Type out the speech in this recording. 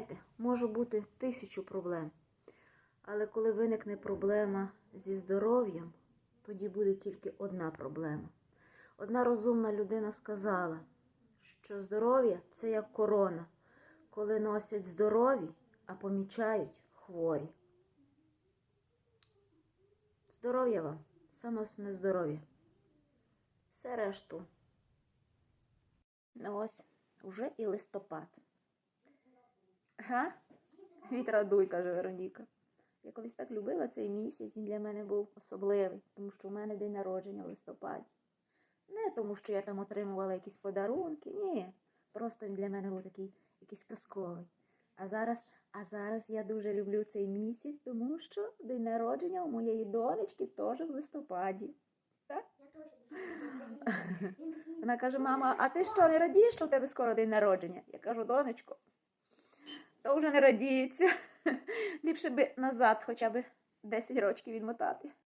знаєте, може бути тисячу проблем. Але коли виникне проблема зі здоров'ям, тоді буде тільки одна проблема. Одна розумна людина сказала, що здоров'я це як корона, коли носять здорові, а помічають хворі. Здоров'я вам, саме основне здоров'я. Все решту. Ну ось, уже і листопад. Га? Відрадуй, каже Вероніка. Я колись так любила цей місяць, він для мене був особливий, тому що у мене день народження в листопаді. Не тому, що я там отримувала якісь подарунки, ні. Просто він для мене був такий якийсь казковий. А зараз, а зараз я дуже люблю цей місяць, тому що день народження у моєї донечки теж в листопаді. Так? Вона каже: мама, а ти що, не радієш, що у тебе скоро день народження? Я кажу, донечко, то вже не радіється. Ліпше би назад хоча б 10 років відмотати.